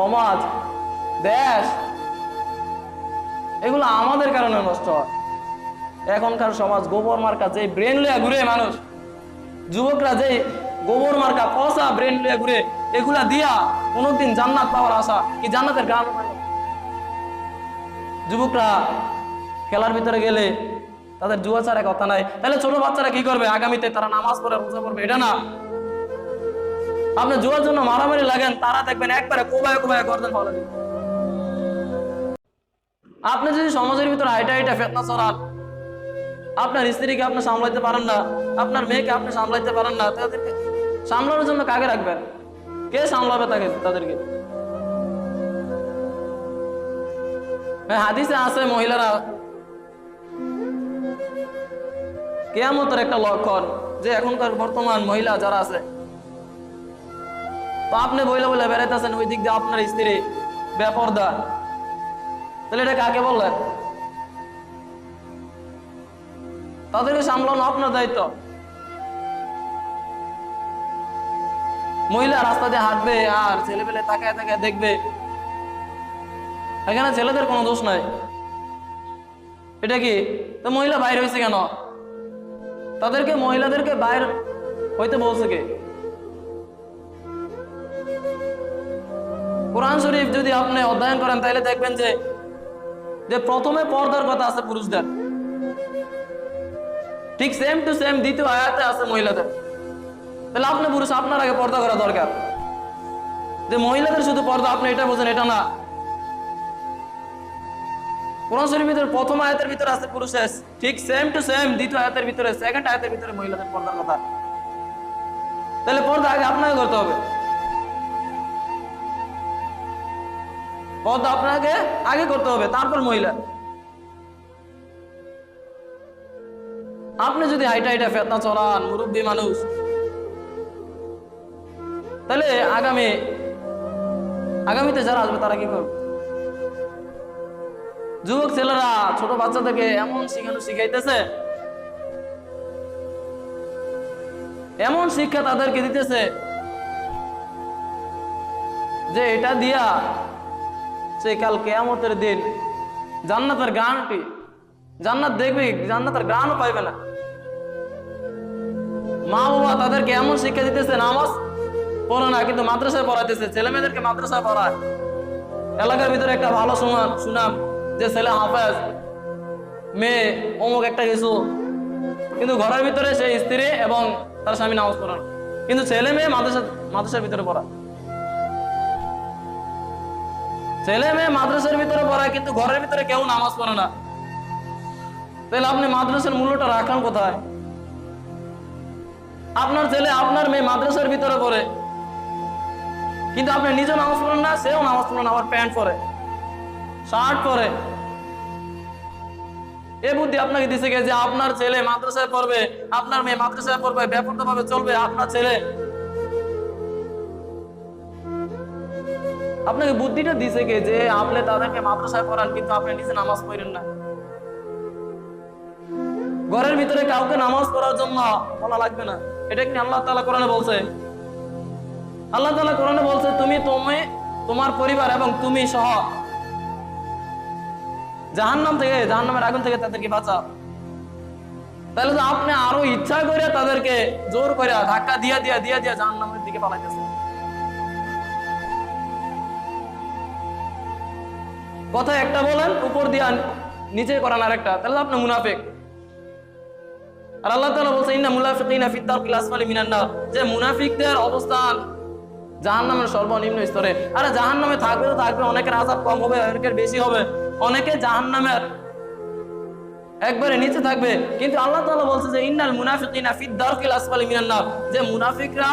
সমাজ, দেশ, এগুলো আমাদের কারণে নষ্ট হয়। এখনকার সমাজ গোবর মার্কা যে ব্রেন লিয়া ঘুরে মানুষ, যুবকরা যে গোবর মার্কা পচা ব্রেন লিয়া ঘুরে, এগুলা দিয়া কোনোদিন জান্নাত পাওয়ার আশা কি জান্নাতের গান যুবকরা খেলার ভিতরে গেলে তাদের জুয়া ছাড়া কথা নাই। তাহলে ছোট বাচ্চারা কি করবে? আগামীতে তারা নামাজ পড়ে রোজা পড়বে, এটা না। আপনি জুয়ার জন্য মারামারি লাগেন, তারা দেখবেন একবারে কোবায় কোবায় গর্দন ফলে। আপনি যদি সমাজের ভিতরে হাইটা হাইটা ফেতনা চড়ান আপনার স্ত্রীকে আপনি সামলাইতে পারেন না, আপনার মেয়েকে আপনি সামলাইতে পারেন না, তাদেরকে সামলানোর জন্য কাকে রাখবেন কে সামলাবে তাকে, তাদেরকে হাদিসে আছে মহিলারা, কেয়ামতের একটা লক্ষণ যে এখনকার বর্তমান মহিলা যারা আছে তো আপনি বইলে বলে বেড়াইতেছেন ওই দিক দিয়ে আপনার স্ত্রী, বেপরদা। তাহলে এটা কাকে বললেন? তাদেরকে সামলানো আপনার দায়িত্ব। মহিলা রাস্তা দিয়ে হাঁটবে আর ছেলে পেলে তাকায় তাকায় দেখবে, এখানে ছেলেদের কোনো দোষ নাই। এটা কি? তো মহিলা বাইরে হয়েছে কেন? তাদেরকে মহিলাদেরকে বাইর হইতে বলছে কে? কোরআন শরীফ যদি আপনি অধ্যয়ন করেন, তাহলে দেখবেন যে যে প্রথমে পর্দার কথা আছে পুরুষদের। ঠিক সেম টু সেম দ্বিতীয় আয়াতে আছে মহিলাদের। তাহলে আপনি পুরুষ, আপনার আগে পর্দা করা দরকার। যে মহিলাদের শুধু পর্দা, আপনি এটা বোঝেন, এটা না। কোরআন শরীফের প্রথম আয়াতের ভিতরে আছে পুরুষের। ঠিক সেম টু সেম দ্বিতীয় আয়াতের ভিতরে সেকেন্ড আয়াতের ভিতরে মহিলাদের পর্দার কথা। তাহলে পর্দা আগে আপনাকে করতে হবে। পর্দা আপনাকে আগে করতে হবে, তারপর মহিলা। আপনি যদি হাইটা হাইটা ফেতনা চলান, মুরব্বী মানুষ, তাহলে আগামী, আগামীতে যারা আসবে তারা কি করবে? যুবক ছেলেরা, ছোট বাচ্চাদেরকে এমন শিখানো শিখাইতেছে, এমন শিক্ষা তাদেরকে দিতেছে, যে এটা দিয়া সে কাল কেয়ামতের দিন জান্নাতের গানটি, জান্নাত দেখবে জান্নাতের গানও পাইবে না। মা বাবা তাদেরকে এমন শিক্ষা দিতেছে, নামাজ পড়ে না, কিন্তু মাদ্রাসায় পড়াইতেছে। ছেলে মেয়েদেরকে মাদ্রাসায় পড়ায়। এলাকার ভিতরে একটা ভালো সুনাম সুনাম, যে ছেলে হাফেজ, মেয়ে, অমুক একটা কিছু। কিন্তু ঘরের ভিতরে সেই স্ত্রী এবং তার স্বামী নামাজ পড়ান কিন্তু ছেলে মেয়ে মাদ্রাসা, মাদ্রাসার ভিতরে পড়া ছেলে মেয়ে মাদ্রাসার ভিতরে পড়ায় কিন্তু ঘরের ভিতরে কেউ নামাজ পড়ে না। তাহলে আপনি মাদ্রাসার মূল্যটা রাখেন কোথায়? আপনার ছেলে, আপনার মেয়ে মাদ্রাসার ভিতরে পড়ে। কিন্তু আপনি নিজেও নামাজ পড়েন না, সেও নামাজ পড়েন আবার প্যান্ট পরে, শার্ট পরে। এ বুদ্ধি আপনাকে দিছে যে আপনার ছেলে মাদ্রাসায় পড়বে, আপনার মেয়ে মাদ্রাসায় পড়বে ব্যাপারটা ভাবে চলবে, আপনার ছেলে আপনাকে বুদ্ধিটা দিছে কে যে আপনি তাদেরকে মাদ্রাসায় পড়ান, কিন্তু আপনি নিজে নামাজ পড়েন না। ঘরের ভিতরে কাউকে নামাজ পড়ার জন্য বলা লাগবে না। এটা কি আল্লাহ তাআলা কোরআনে বলছে? আল্লাহ তাআলা কোরআনে বলছে, তুমি তুমি তোমার পরিবার এবং তুমি সহ জাহান্নাম থেকে, জাহান্নামের আগুন থেকে তাদেরকে বাঁচাও। তাহলে তো আপনি আরও ইচ্ছা করে তাদেরকে জোর করে ধাক্কা দিয়া দিয়া দিয়া দিয়া জাহান্নামের দিকে পালাইতেছে কথা একটা বলেন, উপর দিয়ে নিচে করান আরেকটা, তাহলে তো আপনি মুনাফেক। আর আল্লাহ তাআলা বলছে, ইন্না মুনাফিকিনা ফিদ দারকিল আসফালি মিনান নার। যে মুনাফিকদের অবস্থান জাহান্নামের সর্বনিম্ন স্তরে। আরে জাহান্নামে থাকবে তো থাকবে, অনেকের আযাব কম হবে, অনেকের বেশি হবে। অনেকে জাহান্নামের একবারে নিচে থাকবে। কিন্তু আল্লাহ তাআলা বলছে যে, ইন্নাল মুনাফিকিনা ফিদ দারকিল আসফালি মিনান নার। যে মুনাফিকরা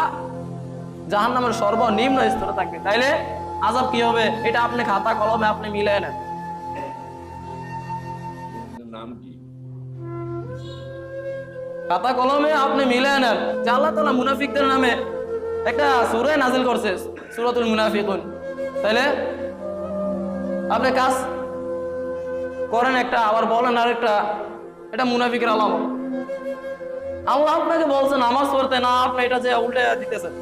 জাহান্নামের সর্বনিম্ন স্তরে থাকবে। তাইলে আযাব কি হবে? এটা আপনি খাতা কলমে আপনি মিলিয়ে নেন। নাম কি? খাতা কলমে আপনি মিলে নেন। যে আল্লাহ তালা মুনাফিকদের নামে একটা সুরে নাজিল করছে সুরতুল মুনাফিকুন। তাইলে আপনি কাজ করেন একটা আবার বলেন আরেকটা এটা মুনাফিকের আলামত। আল্লাহ আপনাকে বলছেন নামাজ পড়তে না আপনি এটা যে উল্টে দিতেছেন।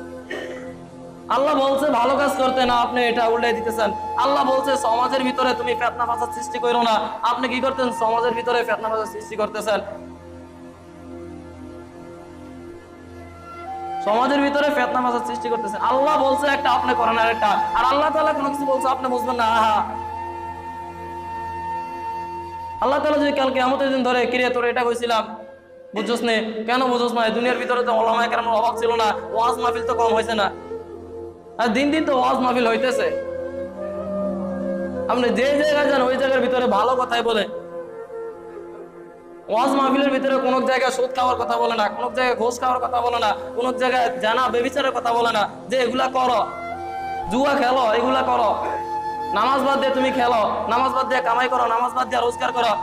আল্লাহ বলছে, ভালো কাজ করতে না, আপনি এটা উল্টে দিতেছেন। আল্লাহ বলছে, সমাজের ভিতরে তুমি ফেতনা ফাসাদ সৃষ্টি করো না। আপনি কি করতেন সমাজের ভিতরে ফেতনা ফাসাদ সৃষ্টি করতেছেন। সমাজের ভিতরে ফেতনা ফাসাদ সৃষ্টি করতেছেন। আল্লাহ বলছে, একটা আপনি করেন আর একটা। আর আল্লাহ তাআলা কোনো কিছু বলছে, আপনি বুঝবেন না। আহা। আল্লাহ তাআলা যদি কালকে আমাদের দিন ধরে কিরে তোর এটা কইছিলাম, বুঝছস নে? কেন বুঝছস না? দুনিয়ার ভিতরে তো ওলামায়ে কেরামের অভাব ছিল না। ওয়াজ মাহফিল তো কম হয়েছে না। আর দিন দিন তো ওয়াজ মাহফিল হইতেছে। আপনি যে জায়গায় যান, ওই জায়গার ভিতরে ভালো কথাই বলে। ওয়াজ মাহফিলের ভিতরে কোন জায়গায় সুদ খাওয়ার কথা বলে না, কোন জায়গায় ঘোষ খাওয়ার কথা বলে না, কোন জায়গায় জানা বেবিচারের কথা বলে না যে এগুলা করো। জুয়া খেলো, এগুলা করো। নামাজ বাদ দিয়ে তুমি খেলো, নামাজ বাদ দিয়ে কামাই করো, নামাজ বাদ দিয়ে রোজগার করো।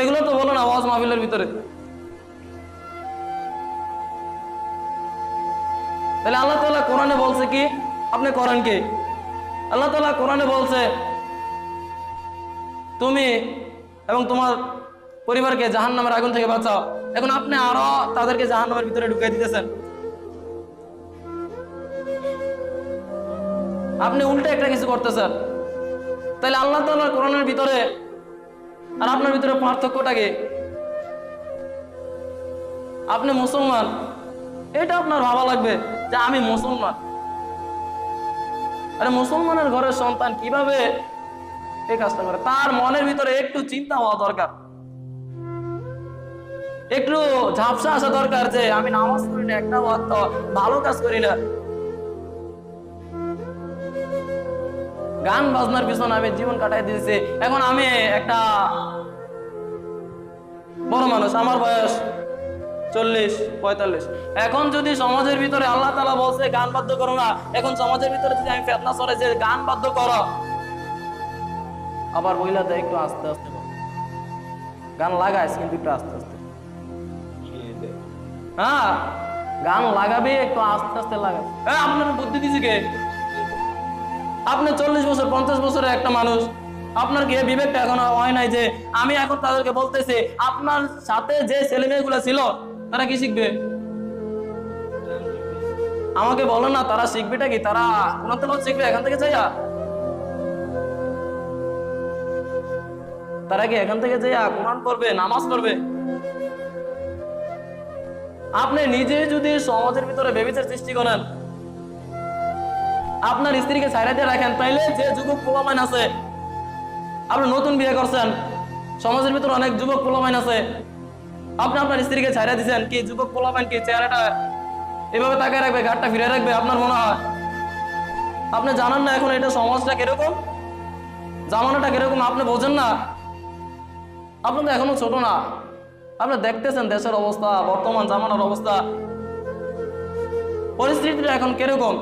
এগুলো তো বলো না ওয়াজ মাহফিলের ভিতরে। তাহলে আল্লাহ তাআলা কোরআনে বলছে কি? আপনি করেন কি? আল্লাহ তাআলা কোরআনে বলছে, তুমি এবং তোমার পরিবারকে জাহান্নামের আগুন থেকে বাঁচাও। এখন আপনি আরও তাদেরকে জাহান্নামের ভিতরে ঢুকিয়ে দিতেছেন। আপনি উল্টে একটা কিছু করতেছেন। তাহলে আল্লাহ তাআলার কোরআনের ভিতরে আর আপনার ভিতরে পার্থক্যটা কি? আপনি মুসলমান, এটা আপনার ভাবা লাগবে। যে আমি মুসলমান। আরে মুসলমানের ঘরের সন্তান কীভাবে এই কাজটা করে? তার মনের ভিতরে একটু চিন্তা হওয়া দরকার। একটু ঝাপসা আসা দরকার যে আমি নামাজ পড়ি না, একটা ভালো কাজ করি না। গান বাজনার পিছনে আমি জীবন কাটাই দিয়েছি। এখন আমি একটা বড় মানুষ, আমার বয়স চল্লিশ, পঁয়তাল্লিশ। এখন যদি সমাজের ভিতরে আল্লাহ তালা বলছে, গান বাদ্য করো না। এখন সমাজের ভিতরে যদি আমি ফেতনা সরে যে গান বাদ্য করো, আবার বইলা দেয় একটু আস্তে আস্তে গান লাগাইস কিন্তু একটু আস্তে আস্তে। হ্যাঁ গান লাগাবে, একটু আস্তে আস্তে লাগাবে। হ্যাঁ আপনার বুদ্ধি দিছে কে? আপনি চল্লিশ বছর, পঞ্চাশ বছরের একটা মানুষ। আপনার কি বিবেকটা এখন হয় নাই যে, আমি এখন তাদেরকে বলতেছি, আপনার সাথে যে ছেলে মেয়েগুলো ছিল তারা কি শিখবে? আমাকে বলো না, তারা শিখবেটা কি? তারা তেলত শিখবে এখান থেকে যাইয়া? তারা কি এখান থেকে যাইয়া কোরআন পড়বে, নামাজ পড়বে? আপনি নিজে যদি সমাজের ভিতরে বেবিচার সৃষ্টি করেন, আপনার স্ত্রীকে দিয়ে রাখেন, তাইলে যে যুবক পোলামাইন আছে, আপনি নতুন বিয়ে করছেন, সমাজের ভিতরে অনেক যুবক পোলামাইন আছে আপনি আপনার স্ত্রীকে ছাইরা দিচ্ছেন কি যুবক পোলামাইন কি চেহারাটা? এভাবে তাকায় রাখবে, ঘাটটা ফিরে রাখবে, আপনার মনে হয়? আপনি জানেন না এখন এটা সমাজটা কীরকম? জামানাটা কীরকম, আপনি বোঝেন না? আপনি তো এখনও ছোট না। আপনি দেখতেছেন দেশের অবস্থা, বর্তমান জামানার অবস্থা। পরিস্থিতিটা এখন কীরকম?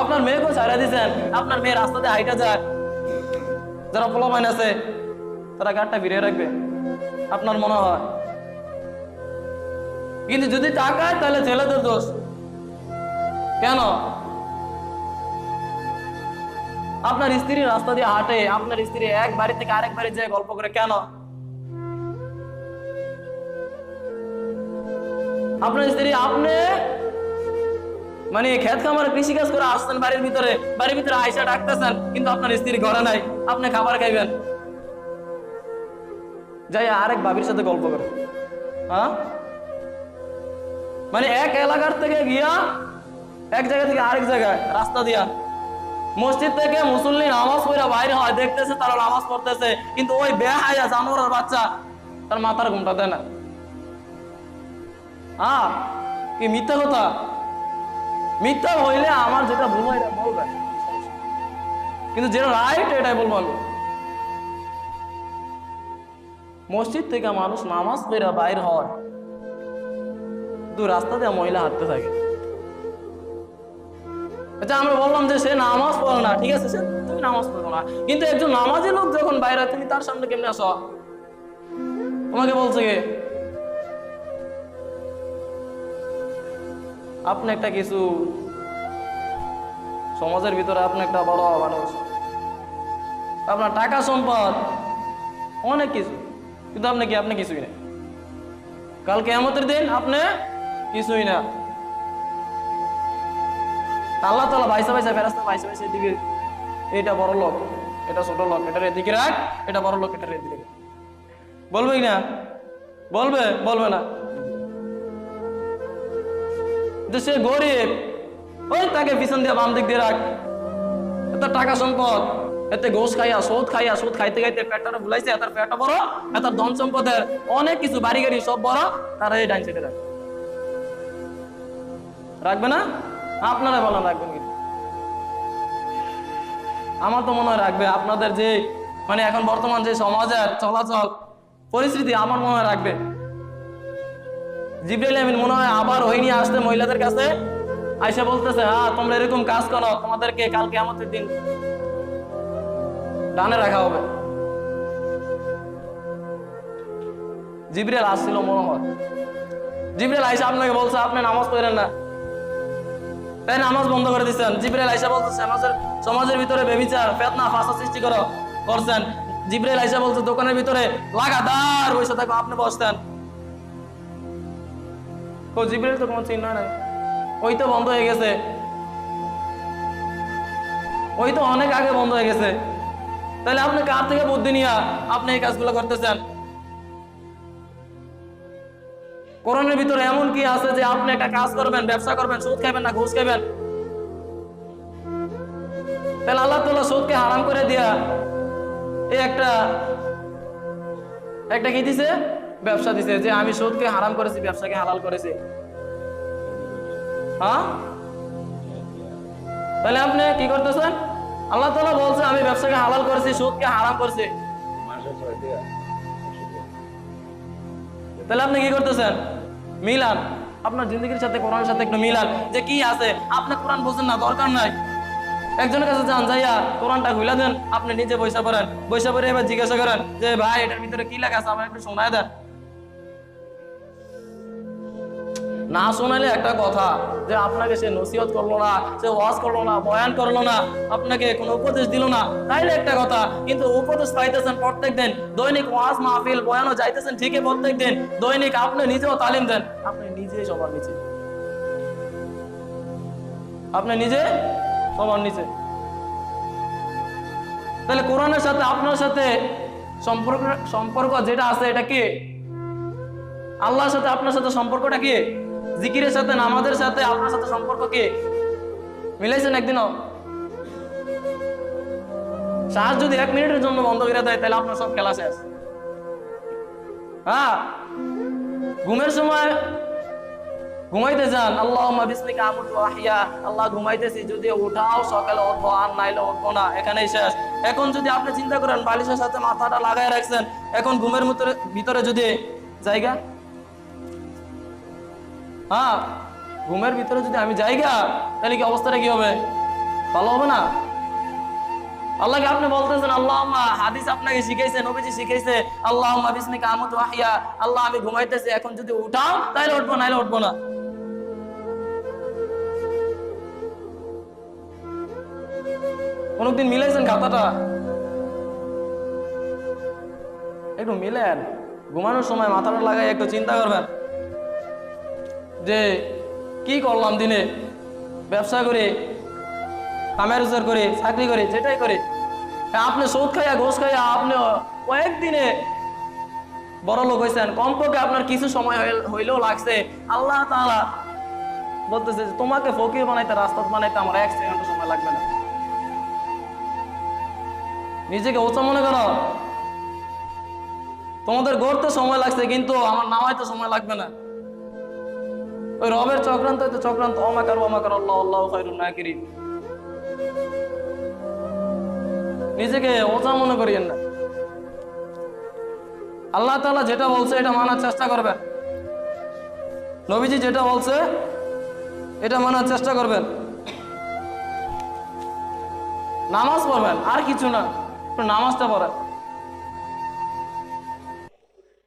আপনার মেয়েকেও ছাড়া দিয়েছেন আপনার মেয়ে রাস্তাতে হাইটা যায়। যারা পোলামাইন আছে, তারা গাড়টা ফিরিয়ে রাখবে। আপনার মনে হয়? কিন্তু যদি তাকায়, তাহলে ছেলেদের দোষ। কেন? আপনার স্ত্রী রাস্তা দিয়ে হাঁটে, আপনার স্ত্রী এক বাড়ি থেকে আরেক বাড়ি যায় গল্প করে, কেন? আপনার স্ত্রী আপনি মানে খেত খামারে কৃষি কাজ করে আসছেন বাড়ির ভিতরে বাড়ির ভিতরে আইসা ডাকতেছেন, কিন্তু আপনার স্ত্রী ঘরে নাই। আপনি খাবার খাইবেন। যাই আরেক ভাবির সাথে গল্প করে। হ্যাঁ? মানে এক এলাকার থেকে গিয়া এক জায়গা থেকে আরেক জায়গায় রাস্তা দিয়া মসজিদ থেকে মুসল্লি নামাজ পড়া বাইরে হয়, দেখতেছে তারা নামাজ পড়তেছে, কিন্তু ওই বেহায়া জানোয়ারের বাচ্চা তার মাথার ঘুমটা দেয় না। হ্যাঁ কি মিথ্যা কথা? মিথ্যা হইলে আমার যেটা ভুল হয় এটা বলবে কিন্তু যেটা রাইট এটাই বলব আমি। মসজিদ থেকে মানুষ নামাজ পেরা বাইর হয় দু রাস্তা দিয়ে মহিলা হাঁটতে থাকে। আচ্ছা আমরা বললাম যে সে নামাজ পড়ে না, ঠিক আছে, সে তুমি নামাজ পড়ো না। কিন্তু একজন নামাজি লোক যখন বাইরে তুমি তার সামনে কেমনে আসো? তোমাকে বলছে কে? আপনি একটা কিছু সমাজের ভিতরে আপনি একটা বড় মানুষ। আপনার টাকা সম্পদ, অনেক কিছু। কিন্তু আপনি কি, আপনি কিছুই না। কালকে এমতের দিন আপনি কিছুই না। আল্লাহ তালা বাইসা বাইসা ফেরাস্তা বাইসা বাইসা এদিকে, এটা বড় লোক, এটা ছোট লোক, এটার এদিকে রাখ, এটা বড় লোক, এটার এদিকে বলবে না? বলবে বলবে না। যে সে গরিব, ওই তাকে পিছন দিয়ে বাম দিক দিয়ে রাখ। এত টাকা সম্পদ। এতে গোস খাইয়া, সুদ খাইয়া, সুদ খাইতে খাইতে পেটটা ভুলাইছে এত পেটটা বড় এত ধন সম্পদের অনেক কিছু বাড়ি গাড়ি সব বড়, তারা এই ডাইন সাইডে রাখবে। রাখবে না? আপনারা বলেন, রাখবেন কিন্তু আমার তো মনে হয় রাখবে। আপনাদের যে মানে এখন বর্তমান যে সমাজের চলাচল, পরিস্থিতি আমার মনে হয় রাখবে। জিব্রাইল আমিন মনে হয় আবার ওই নিয়ে আসতে মহিলাদের কাছে, আইসা বলতেছে হ্যাঁ তোমরা এরকম কাজ করো, তোমাদেরকে কালকে আমাদের দিন ডানে রাখা হবে। জিব্রাইল আসছিল হয় জিব্রাইল আইসা আপনাকে বলছে, আপনি নামাজ পড়েন না। তাই নামাজ বন্ধ করে দিচ্ছেন। জিব্রাইল আইসা বলছে, সমাজের সমাজের ভিতরে বেবিচার, ফেতনা, ফাঁসা সৃষ্টি করো, করছেন। জিব্রাইল আইসা বলছে, দোকানের ভিতরে লাগাতার বসে থাকো, আপনি বসতেন। ও জিব্রাইল তো কোনো চিহ্ন নাই। ওই তো বন্ধ হয়ে গেছে। ওই তো অনেক আগে বন্ধ হয়ে গেছে। তাহলে আপনি কার থেকে বুদ্ধি নিয়ে আপনি এই কাজগুলো করতেছেন। করোনার ভিতরে এমন কি আছে যে আপনি একটা কাজ করবেন, ব্যবসা করবেন, সুদ খাবেন না, ঘুষ খাবেন তাহলে আল্লাহ তাল্লাহ সুদকে হারাম করে দিয়া এই একটা একটা কি দিছে? ব্যবসা দিছে, যে আমি সুদকে হারাম করেছি, ব্যবসাকে হালাল করেছি। হ্যাঁ? তাহলে আপনি কি করতেছেন? আল্লাহ তালা বলছে, আমি ব্যবসাকে হালাল করেছি, সুদকে হারাম করেছি। তাহলে আপনি কি করতেছেন? মিলান। আপনার জিন্দগির সাথে, কোরআনের সাথে একটু মিলান। যে কি আছে? আপনি কোরআন বুঝেন না, দরকার নাই। একজনের কাছে যান, যাইয়া কোরআনটা খুলে দেন, আপনি নিজে বৈশা পড়েন। বৈশা পড়ে এবার জিজ্ঞাসা করেন যে, ভাই, এটার ভিতরে কি লেখা আছে? আমার একটু শোনায় দেন। না শোনালে একটা কথা, যে আপনাকে সে নসিহত করল না, সে ওয়াজ করল না, বয়ান করল না, আপনাকে কোনো উপদেশ দিল না, তাইলে একটা কথা, কিন্তু উপদেশ পাইতেছেন প্রত্যেক দিন। দৈনিক ওয়াজ মাহফিল, বয়ানও যাইতেছেন ঠিকই প্রত্যেক দিন। দৈনিক আপনি নিজেও তালিম দেন। আপনি নিজেই সবার নিচে। আপনি নিজে সবার নিচে। তাহলে কোরআনের সাথে আপনার সাথে সম্পর্ক সম্পর্ক যেটা আছে এটা কি? আল্লাহর সাথে আপনার সাথে সম্পর্কটা কি? জিকিরের সাথে, নামাজের সাথে আপনার সাথে সম্পর্ক কি? মিলাইছেন একদিনও? শ্বাস যদি এক মিনিটের জন্য বন্ধ করে দেয়, তাহলে আপনার সব খেলা শেষ। হ্যাঁ? ঘুমের সময় ঘুমাইতে যান। আল্লাহ বিসমিকা আমুতু আহিয়া। আল্লাহ ঘুমাইতেছি, যদি উঠাও সকালে উঠবো আর নাইলে উঠবো না। এখানেই শেষ। এখন যদি আপনি চিন্তা করেন, বালিশের সাথে মাথাটা লাগাই রাখছেন, এখন ঘুমের ভিতরে ভিতরে যদি জায়গা? হ্যাঁ ঘুমের ভিতরে যদি আমি জায়গা তাহলে কি অবস্থাটা কি হবে? ভালো হবে না? আল্লাহকে আপনি বলতেছেন আল্লাহ হাদিস আপনাকে শিখাইছে, নবীজি শিখাইছে আল্লাহ আমুতু আহিয়া আল্লাহ আমি ঘুমাইতেছি, এখন যদি উঠাও, তাহলে উঠবো নাইলে উঠবো না। কোনদিন মিলাইছেন খাতাটা? একটু মিলেন, ঘুমানোর সময় মাথাটা লাগাই, একটু চিন্তা করবেন। যে কি করলাম দিনে? ব্যবসা করে কামের রোজগার করে চাকরি করে যেটাই করে। হ্যাঁ, আপনি সুদ খাইয়া ঘোষ খাইয়া আপনি কয়েকদিনে বড় লোক হয়েছেন কমপক্ষে আপনার কিছু সময় হইলেও লাগছে। আল্লাহ তাআলা বলতেছে তোমাকে ফকির বানাইতে রাস্তা বানাইতে আমার এক সেকেন্ড সময় লাগবে না। নিজেকে উঁচা মনে করো। তোমাদের গড়তে সময় লাগছে কিন্তু আমার নামাইতে সময় লাগবে না। ওই রবের চক্রান্ত হইতে চক্রান্ত। অমাকার অমাকার আল্লাহ আল্লাহ খাইরুন নাকিরিন। নিজেকে ওজা মনে করিয়েন না। আল্লাহ তাআলা যেটা বলছে, এটা মানার চেষ্টা করবেন। নবীজি যেটা বলছে, এটা মানার চেষ্টা করবেন। নামাজ পড়বেন, আর কিছু না। নামাজটা পড়েন।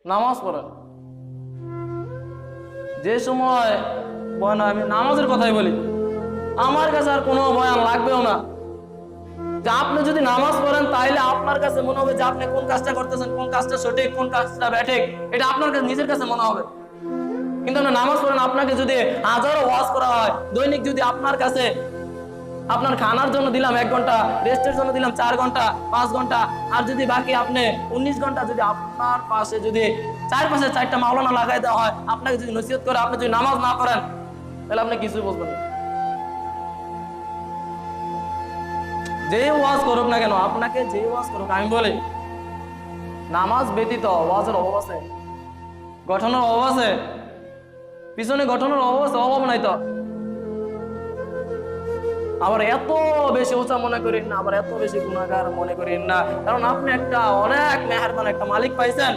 নামাজ পড়েন। যে সময় আমি নামাজের কথাই বলি। আমার কাছে আর কোনো বয়ান লাগবেও না। যে আপনি যদি নামাজ পড়েন তাহলে আপনার কাছে মনে হবে যে আপনি কোন কাজটা করতেছেন, কোন কাজটা সঠিক, কোন কাজটা ব্যাঠিক, এটা আপনার কাছে, নিজের কাছে মনে হবে। কিন্তু আপনি নামাজ পড়েন, আপনাকে যদি হাজারো ওয়াজ করা হয়, দৈনিক যদি আপনার কাছে আপনার খানার জন্য দিলাম এক ঘণ্টা রেস্টের জন্য দিলাম চার ঘণ্টা, পাঁচ ঘণ্টা। আর যদি বাকি আপনি উনিশ ঘণ্টা যদি আপনার পাশে যদি চার পাশে চারটা মাওলানা লাগাই দেওয়া হয়, আপনাকে যদি নসিহত করে আপনি যদি নামাজ না করেন তাহলে আপনি কিছুই বুঝবেন যে ওয়াজ করুক না কেন, আপনাকে যে ওয়াজ করুক, আমি বলি, নামাজ ব্যতীত ওয়াজের অভাব আছে। গঠনের অভাব আছে। পিছনে গঠনের অভাব আছে, অভাব নাই তো। আবার এত বেশি উঁচা মনে করেন না, আবার এত বেশি গুণাগার মনে করেন না। কারণ আপনি একটা অনেক মেহরবান একটা মালিক পাইছেন।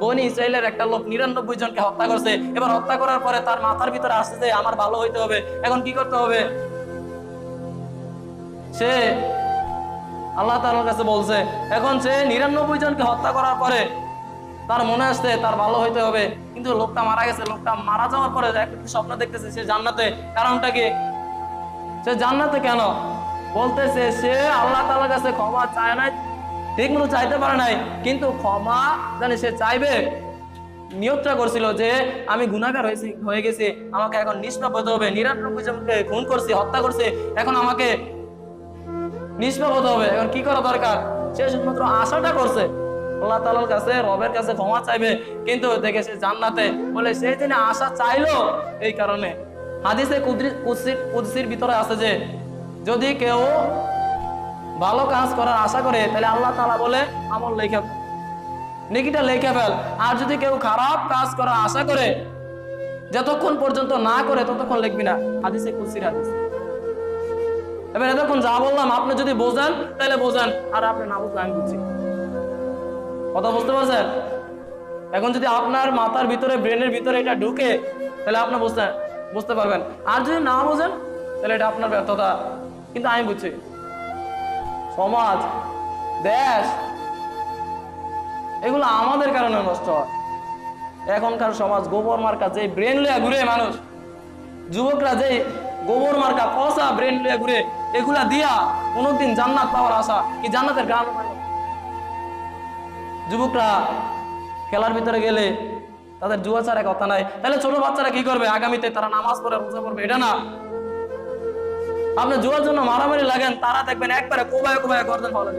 বনি ইসরায়েলের একটা লোক নিরানব্বই জনকে হত্যা করছে। এবার হত্যা করার পরে তার মাথার ভিতরে আসছে যে, আমার ভালো হইতে হবে। এখন কি করতে হবে? সে আল্লাহ তাআলার কাছে বলছে, এখন সে নিরানব্বই জনকে হত্যা করার পরে তার মনে আসছে তার ভালো হইতে হবে। কিন্তু লোকটা মারা গেছে। লোকটা মারা যাওয়ার পরে একটা স্বপ্ন দেখতেছে সে জান্নাতে। কারণটা কি? সে জান্নাতে কেন? বলতেছে সে আল্লাহ তালার কাছে ক্ষমা চায় নাই। ঠিক মতো চাইতে পারে নাই, কিন্তু ক্ষমা জানি সে চাইবে। নিয়োগটা করছিল যে, আমি গুণাগার হয়েছি, হয়ে গেছি, আমাকে এখন নিষ্পাপ হতে হবে। নিরানব্বই জনকে খুন করছি, হত্যা করছি, এখন আমাকে নিষ্পাপ হতে হবে। এখন কি করা দরকার? সে শুধুমাত্র আশাটা করছে। আল্লাহ তালার কাছে, রবের কাছে ক্ষমা চাইবে, কিন্তু দেখে সে জান্নাতে বলে, সেই যিনি আশা চাইলো এই কারণে। হাদিসে কুদসির ভিতরে আছে যে, যদি কেউ ভালো কাজ করার আশা করে, তাহলে আল্লাহ তালা বলে, আমল লেখা নেকিটা লেখা ফেল। আর যদি কেউ খারাপ কাজ করার আশা করে, যতক্ষণ পর্যন্ত না করে, ততক্ষণ লিখবি না। হাদিসে কুদসির হাদিস। এবার এতক্ষণ যা বললাম, আপনি যদি বোঝেন, তাহলে বোঝেন। আর আপনি না বুঝলে আমি বুঝছি। কথা বুঝতে পারছেন? এখন যদি আপনার মাথার ভিতরে ব্রেনের ভিতরে এটা ঢুকে, তাহলে আপনি বুঝতে বুঝতে পারবেন। আর যদি না বোঝেন, তাহলে এটা আপনার ব্যর্থতা। কিন্তু আমি বুঝছি। সমাজ, দেশ, এগুলো আমাদের কারণে নষ্ট হয়। এখনকার সমাজ গোবর মার্কা যে ব্রেন লইয়া ঘুরে মানুষ, যুবকরা যে গোবর মার্কা পচা ব্রেন লইয়া ঘুরে, এগুলা দিয়া কোনোদিন জান্নাত পাওয়ার আশা কি জান্নাতের গান যুবকরা খেলার ভিতরে গেলে তাদের জুয়া ছাড়া কথা নাই। তাহলে ছোট বাচ্চারা কি করবে? আগামীতে তারা নামাজ পড়ে রোজা পড়বে, এটা না। আপনি জুয়ার জন্য মারামারি লাগেন, তারা দেখবেন একবারে কোবায় কোবায় গর্দন ফলে